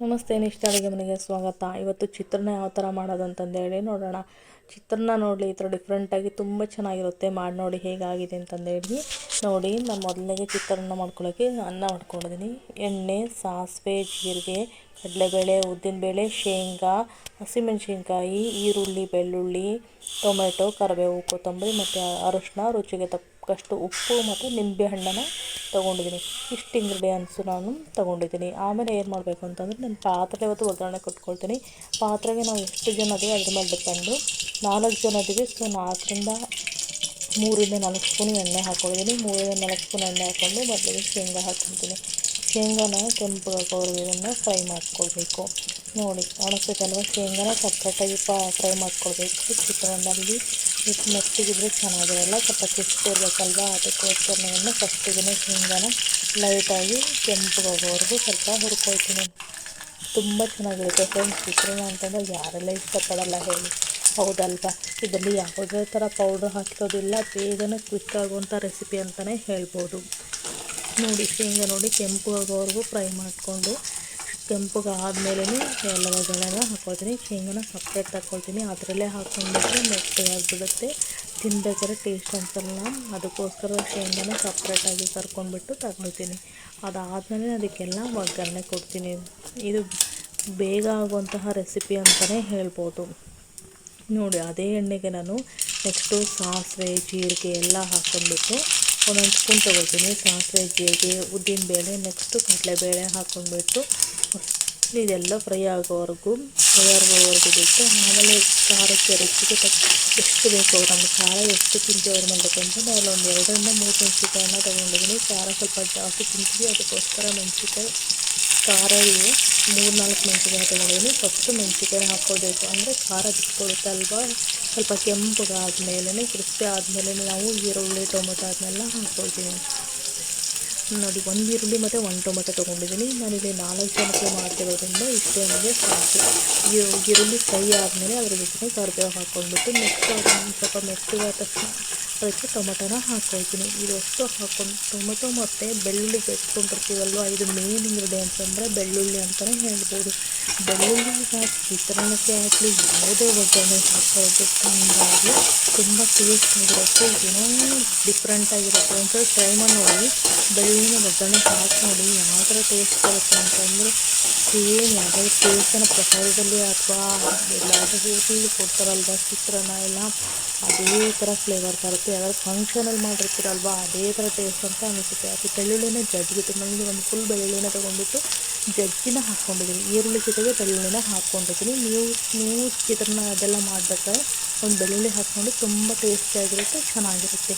ನಮಸ್ತೆ ನಿಷ್ಠ ಅಡುಗೆ ಮನೆಗೆ ಸ್ವಾಗತ. ಇವತ್ತು ಚಿತ್ರಾನ್ನ ಯಾವ ಥರ ಮಾಡೋದು ಅಂತಂದೇಳಿ ನೋಡೋಣ. ಚಿತ್ರಾನ್ನ ನೋಡಲಿ, ಈ ಥರ ಡಿಫ್ರೆಂಟಾಗಿ ತುಂಬ ಚೆನ್ನಾಗಿರುತ್ತೆ. ಮಾಡಿ ನೋಡಿ ಹೇಗಾಗಿದೆ ಅಂತಂದೇಳಿ ನೋಡಿ, ನಾನು ಮೊದಲಿಗೆ ಚಿತ್ರಾನ್ನ ಮಾಡ್ಕೊಳ್ಳೋಕೆ ಅನ್ನ ಮಾಡ್ಕೊಂಡಿದ್ದೀನಿ ಎಣ್ಣೆ, ಸಾಸಿವೆ, ಜೀರಿಗೆ, ಕಡಲೆಬೇಳೆ, ಉದ್ದಿನಬೇಳೆ, ಶೇಂಗಾ, ಹಸಿಮೆಣಸಿನ್ಕಾಯಿ, ಈರುಳ್ಳಿ, ಬೆಳ್ಳುಳ್ಳಿ, ಟೊಮೆಟೊ, ಕರಿಬೇವು, ಕೊತ್ತಂಬರಿ ಮತ್ತು ಅರಶಿನ ರುಚಿಗೆ ತಕ್ಕಷ್ಟು ಉಪ್ಪು ಮತ್ತು ನಿಂಬೆ ಹಣ್ಣನ್ನು ತೊಗೊಂಡಿದ್ದೀನಿ. ಇಷ್ಟು ಇಂಗ್ರೀಡಿಯೆಂಟ್ಸು ನಾನು ತೊಗೊಂಡಿದ್ದೀನಿ. ಆಮೇಲೆ ಏನು ಮಾಡಬೇಕು ಅಂತಂದರೆ ನಾನು ಪಾತ್ರೆ ಇವತ್ತು ಒಗ್ಗರಣೆ ಕೊಟ್ಕೊಳ್ತೀನಿ. ಪಾತ್ರೆಗೆ ನಾವು ಎಷ್ಟು ಜನ ಅದೀವಿ ಅದ್ರ ಮೇಲೆ ಡಿಪೆಂಡು ನಾಲ್ಕು ಜನ ಇದೀವಿ ಸೊ ನಾಲ್ಕರಿಂದ ಮೂರಿಂದ ನಾಲ್ಕು ಸ್ಪೂನ್ ಎಣ್ಣೆ ಹಾಕ್ಕೊಂಡಿದ್ದೀನಿ ಮೂರಿಂದ ನಾಲ್ಕು ಸ್ಪೂನ್ ಎಣ್ಣೆ ಹಾಕ್ಕೊಂಡು ಮೊದಲಿಗೆ ಶೇಂಗಾ ಹಾಕ್ಕೊತೀನಿ ಶೇಂಗಾನ ಕೆಂಪು ಇದನ್ನು ಫ್ರೈ ಮಾಡ್ಕೊಳ್ಬೇಕು. ನೋಡಿ ಒಣಗ್ತೈತಲ್ವ ಶೇಂಗಾನ ಸಪ್ರೇಟಾಗಿ ಫ್ರೈ ಮಾಡ್ಕೊಳ್ಬೇಕು. ಚಿತ್ರಾನ್ನದಲ್ಲಿ ಇದು ಮೆತ್ತಗಿದ್ರೆ ಚೆನ್ನಾಗಿರಲ್ಲ. ಸ್ವಲ್ಪ ಕ್ರಿಸ್ಪ್ ಇರಬೇಕಲ್ವ ಅದಕ್ಕೋಸ್ಕರ ಫಸ್ಟಿಗೆ ಶೇಂಗಾನ ಲೈಟಾಗಿ ಕೆಂಪಗಾಗೋವರೆಗೂ ಸ್ವಲ್ಪ ಹುರ್ಕೊಳ್ತೀನಿ. ತುಂಬ ಚೆನ್ನಾಗಿರುತ್ತೆ ಫ್ರೆಂಡ್ಸ್ ಚಿತ್ರಾನ್ನ ಅಂತಂದರೆ ಯಾರೆಲ್ಲ ಇಷ್ಟಪಡಲ್ಲ ಹೇಳಿ. ಹೌದಲ್ವಾ? ಇದರಲ್ಲಿ ಯಾವುದೇ ಥರ ಪೌಡ್ರ್ ಹಾಕಿರೋದಿಲ್ಲ. ಬೇಗನೆ ಕ್ವಿಕ್ ಆಗುವಂಥ ರೆಸಿಪಿ ಅಂತಲೇ ಹೇಳ್ಬೋದು. ನೋಡಿ, ಶೇಂಗಾ ನೋಡಿ ಕೆಂಪು ಆಗೋವರೆಗೂ ಫ್ರೈ ಮಾಡಿಕೊಂಡು ಕೆಂಪಗೆ ಆದಮೇಲೆ ಎಲ್ಲ ಒಗ್ಗರಣೆನ ಹಾಕೊಳ್ತೀನಿ. ಶೇಂಗಾನ ಸಪ್ರೇಟ್ ತಗೊಳ್ತೀನಿ ಅದರಲ್ಲೇ ಹಾಕೊಂಡ್ಬಿಟ್ರೆ ಮೆತ್ತಗೆ ಆಗಿಬಿಡುತ್ತೆ ತಿನ್ಬೇಕಾದ್ರೆ ಟೇಸ್ಟ್ ಅನ್ಸಲ್ಲ ಅದಕ್ಕೋಸ್ಕರ ಶೇಂಗಾನ ಸಪ್ರೇಟಾಗಿ ಕರ್ಕೊಂಡ್ಬಿಟ್ಟು ತಗೊಳ್ತೀನಿ. ಅದಾದಮೇಲೆ ಅದಕ್ಕೆಲ್ಲ ಒಗ್ಗರಣೆ ಕೊಡ್ತೀನಿ. ಇದು ಬೇಗ ಆಗುವಂತಹ ರೆಸಿಪಿ ಅಂತಲೇ ಹೇಳ್ಬೋದು. ನೋಡಿ, ಅದೇ ಎಣ್ಣೆಗೆ ನಾನು ನೆಕ್ಸ್ಟು ಸಾಸಿವೆ, ಜೀರಿಗೆ ಎಲ್ಲ ಹಾಕ್ಕೊಂಡ್ಬಿಟ್ಟು ಒಂದೊಂದು ಸ್ಪೂನ್ ತೊಗೊಳ್ತೀನಿ ಸಾಸಿವೆ, ಜೀರಿಗೆ ಉದ್ದಿನಬೇಳೆ ನೆಕ್ಸ್ಟು ಕಡಲೆಬೇಳೆ ಹಾಕ್ಕೊಂಡ್ಬಿಟ್ಟು ಇದೆಲ್ಲ ಫ್ರೈ ಆಗೋವರೆಗೂ ಫ್ರೈ ಆಗೋವರೆಗೂ ಬಿಟ್ಟು ಆಮೇಲೆ ಖಾರಕ್ಕೆ ರುಚಿಗೆ ತಕ್ಕ, ಎಷ್ಟು ಬೇಕು ನಮ್ಗೆ ಖಾರ ಎಷ್ಟು ತಿಂತೀವಿ ಅವ್ರ ಮೇಲೆ ಡಿಪೆಂಡು ನಾನು ಒಂದು ಎರಡರಿಂದ ಮೂರು ಮೆಣಸಿನ್ಕಾಯನ್ನ ತೊಗೊಂಡಿದ್ದೀನಿ ಖಾರ ಸ್ವಲ್ಪ ಜಾಸ್ತಿ ತಿಂತೀವಿ, ಅದಕ್ಕೋಸ್ಕರ ಮೆಣಸಿನ್ಕಾಯಿ ಖಾರ ಇವು. ಮೂರು ನಾಲ್ಕು ತೊಗೊಂಡಿದ್ದೀನಿ ಫಸ್ಟು ಮೆಣಸಿನ್ಕಾಯಿ ಹಾಕ್ಕೊಳ್ಬೇಕು ಅಂದರೆ ಖಾರ ಬಿಟ್ಕೊಳ್ಳುತ್ತೆ ಅಲ್ವಾ? ಸ್ವಲ್ಪ ಕೆಂಪಗಾದ್ಮೇಲೆ ಕ್ರಿಸ್ಪಿ ಆದಮೇಲೆ ನಾವು ಈರುಳ್ಳಿ, ಟೊಮೊಟೊ ಅದನ್ನೆಲ್ಲ ಹಾಕ್ಕೊಳ್ತೀನಿ ನೋಡಿ, ಒಂದು ಈರುಳ್ಳಿ ಮತ್ತು ಒಂದು ಟೊಮೆಟೊ ತೊಗೊಂಡಿದ್ದೀನಿ. ನಾನಿಲ್ಲಿ ನಾಲ್ಕು ಜನಕ್ಕೆ ಮಾಡ್ತಿರೋದ್ರಿಂದ ಇಷ್ಟೇ ನನಗೆ ಸಾಕು. ಈರುಳ್ಳಿ ಫ್ರೈ ಆದಮೇಲೆ ಅದ್ರ ಜೊತೆ ಕರ್ಬೇವು ಹಾಕ್ಕೊಂಡ್ಬಿಟ್ಟು ನೆಕ್ಸ್ಟ್ ಅದನ್ನು ಸ್ವಲ್ಪ ಮೆತ್ತಗಾದ ತಕ್ಷಣ ಅದಕ್ಕೆ ಟೊಮೆಟೊನ ಹಾಕ್ಕೊಳ್ತೀನಿ ಇದಷ್ಟು ಹಾಕ್ಕೊಂಡು ಟೊಮೆಟೊ ಮತ್ತು ಬೆಳ್ಳುಳ್ಳಿ ಬೆಚ್ಕೊಂಡಿರ್ತೀವಲ್ವ ಇದು ಮೇನ್ ಇಂಗ್ರೀಡಿಯೆಂಟ್ಸ್ ಅಂದರೆ ಬೆಳ್ಳುಳ್ಳಿ ಅಂತಲೇ ಹೇಳ್ಬೋದು. ಬೆಳ್ಳುಳ್ಳಿ ಚಿತ್ರಾನ್ನಕ್ಕೆ ಆಗಲಿ ಯಾವುದೇ ಒಗ್ಗರಣೆ ಹಾಕೋದು ಹಂಗಾಗಿ ತುಂಬ ಟೇಸ್ಟ್ ಆಗಿರುತ್ತೆ. ಏನೋ ಡಿಫ್ರೆಂಟಾಗಿರುತ್ತೆ ಒಂದ್ಸಲ ಟ್ರೈ ಮಾಡಿ ನೋಡಿ. ಬೆಳ್ಳುಳ್ಳಿನ ಒಗ್ಗರಣೆ ಹಾಕಿ ನೋಡಿ, ಯಾವ ಥರ ಟೇಸ್ಟ್ ಬರುತ್ತೆ ಅಂತಂದರೆ ಸೇಮ್ ಯಾವುದಾದ್ರು ದೇವಸ್ಥಾನ ಪ್ರಸಾದದಲ್ಲಿ ಅಥವಾ ಎಲ್ಲಾದರೂ ಹೋಟೆಲಲ್ಲಿ ಕೊಡ್ತಾರಲ್ವ, ಚಿತ್ರಾನ್ನ ಎಲ್ಲ, ಅದೇ ಥರ ಫ್ಲೇವರ್ ಬರುತ್ತೆ ಯಾವ್ದಾದ್ರು ಫಂಕ್ಷನಲ್ಲಿ ಮಾಡಿರ್ತೀರಲ್ವ, ಅದೇ ಥರ ಟೇಸ್ಟ್ ಅಂತ ಅನಿಸುತ್ತೆ. ಅದು ಬೆಳ್ಳುಳ್ಳಿನ ಜಜ್ಜಿಬಿಟ್ಟು ನನಗೆ ಒಂದು ಫುಲ್ ಬೆಳ್ಳುಳ್ಳಿನ ತೊಗೊಂಡ್ಬಿಟ್ಟು ಜಜ್ಜಿನ ಹಾಕ್ಕೊಂಡಿದ್ದೀನಿ ಈರುಳ್ಳಿ ಜೊತೆಗೆ ಬೆಳ್ಳುಳ್ಳಿನ ಹಾಕ್ಕೊಂಡಿದ್ದೀನಿ ನೀವು ನೀವು ಚಿತ್ರಾನ್ನ ಅದೆಲ್ಲ ಮಾಡಬೇಕಾದ್ರೆ ಒಂದು ಬೆಳ್ಳುಳ್ಳಿ ಹಾಕ್ಕೊಂಡು ತುಂಬ ಟೇಸ್ಟಿಯಾಗಿರುತ್ತೆ ಚೆನ್ನಾಗಿರುತ್ತೆ.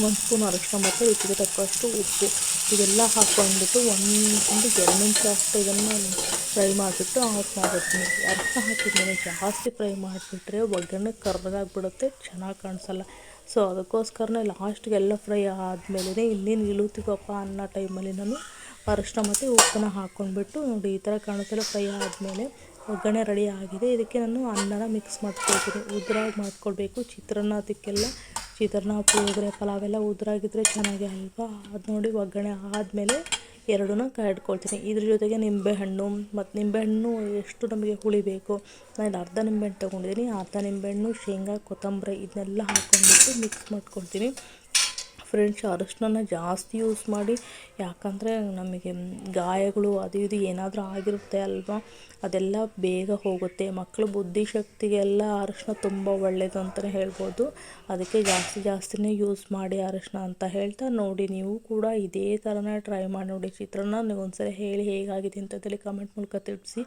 ಒಂದು ಸ್ಪೂನ್ ಅರಶಿನ ರುಚಿಗೆ ತಕ್ಕಷ್ಟು ಉಪ್ಪು. ಇದೆಲ್ಲ ಹಾಕ್ಕೊಂಡ್ಬಿಟ್ಟು ಒಂದು ಎರಡು ನಿಮಿಷ ಅಷ್ಟು ಇದನ್ನು ಫ್ರೈ ಮಾಡಿಬಿಟ್ಟು ಆಫ್ ಮಾಡಿಬಿಡ್ತೀನಿ. ಅರಶಿನ ಹಾಕಿದ್ಮೇಲೆ ಜಾಸ್ತಿ ಫ್ರೈ ಮಾಡಿಬಿಟ್ರೆ ಒಗ್ಗರಣೆ ಕರ್ರಗಾಗ್ಬಿಡುತ್ತೆ ಚೆನ್ನಾಗಿ ಕಾಣಿಸಲ್ಲ. ಸೊ, ಅದಕ್ಕೋಸ್ಕರನೇ ಲಾಸ್ಟ್ಗೆ ಎಲ್ಲ ಫ್ರೈ ಆದಮೇಲೆ ಇನ್ನೇನು ಇಳುತ್ತೀವಪ್ಪ ಅನ್ನೋ ಟೈಮಲ್ಲಿ ನಾನು ಅರಶಿನ ಮತ್ತು ಉಪ್ಪನ್ನ ಹಾಕ್ಕೊಂಡ್ಬಿಟ್ಟು ನೋಡಿ, ಈ ಥರ ಕಾಣಿಸಲು ಫ್ರೈ ಆದಮೇಲೆ ಒಗ್ಗರಣೆ ರೆಡಿ ಆಗಿದೆ. ಇದಕ್ಕೆ ನಾನು ಅನ್ನನ ಮಿಕ್ಸ್ ಮಾಡ್ಕೊಳ್ತೀನಿ. ಉದ್ರಾಗಿ ಮಾಡ್ಕೊಳ್ಬೇಕು ಚಿತ್ರಾನ್ನ ಅದಕ್ಕೆಲ್ಲ ಚಿತ್ರಾನ್ನ ಪುಳಿಯೋಗರೆ ಪಲಾವ್ ಎಲ್ಲ ಉದುರಾಗಿದ್ರೆ ಚೆನ್ನಾಗಿ ಅಲ್ವಾ? ಅದು ನೋಡಿ ಒಗ್ಗರಣೆ ಆದಮೇಲೆ ಎರಡನ್ನೂ ಕಾಯ್ಡ್ಕೊಳ್ತೀನಿ. ಇದ್ರ ಜೊತೆಗೆ ನಿಂಬೆಹಣ್ಣು, ಮತ್ತು ನಿಂಬೆಹಣ್ಣು ಎಷ್ಟು ನಮಗೆ ಹುಳಿ ಬೇಕು? ನಾನು ಅರ್ಧ ನಿಂಬೆಹಣ್ಣು ತೊಗೊಂಡಿದ್ದೀನಿ ಅರ್ಧ ನಿಂಬೆಹಣ್ಣು, ಶೇಂಗಾ, ಕೊತ್ತಂಬರಿ ಇದನ್ನೆಲ್ಲ ಹಾಕ್ಕೊಂಡ್ಬಿಟ್ಟು ಮಿಕ್ಸ್ ಮಾಡ್ಕೊಳ್ತೀನಿ. ಫ್ರೆಂಡ್ಸ್ ಅರಶಿನ ಜಾಸ್ತಿ ಯೂಸ್ ಮಾಡಿ, ಯಾಕಂದರೆ ನಮಗೆ ಗಾಯಗಳು ಅದು ಇದು ಏನಾದರೂ ಆಗಿರುತ್ತೆ ಅಲ್ವಾ? ಅದೆಲ್ಲ ಬೇಗ ಹೋಗುತ್ತೆ. ಮಕ್ಕಳು ಬುದ್ಧಿಶಕ್ತಿಗೆಲ್ಲ ಅರಶಿನ ತುಂಬ ಒಳ್ಳೆಯದು ಅಂತಲೇ ಹೇಳ್ಬೋದು. ಅದಕ್ಕೆ ಜಾಸ್ತಿ ಜಾಸ್ತಿನೇ ಯೂಸ್ ಮಾಡಿ ಅರಶಿನ ಅಂತ ಹೇಳ್ತಾ ನೋಡಿ, ನೀವು ಕೂಡ ಇದೇ ಥರನೇ ಟ್ರೈ ಮಾಡಿ ನೋಡಿ. ಚಿತ್ರಾನ್ನ, ನೀವು ಒಂದ್ಸರಿ ಹೇಳಿ ಹೇಗಾಗಿದೆ ಅಂತೇಳಿ ಕಮೆಂಟ್ ಮೂಲಕ ತಿಳಿಸಿ.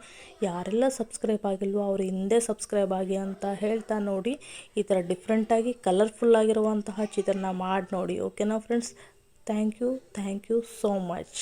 ಯಾರೆಲ್ಲ ಸಬ್ಸ್ಕ್ರೈಬ್ ಆಗಿಲ್ವೋ ಅವ್ರು ಹಿಂದೆ ಸಬ್ಸ್ಕ್ರೈಬ್ ಆಗಿ ಅಂತ ಹೇಳ್ತಾ ನೋಡಿ. ಈ ಥರ ಡಿಫ್ರೆಂಟಾಗಿ ಕಲರ್ಫುಲ್ಲಾಗಿರುವಂತಹ ಚಿತ್ರಾನ್ನ ಮಾಡಿ ನೋಡಿ ಓಕೆನಾ friends thank you thank you so much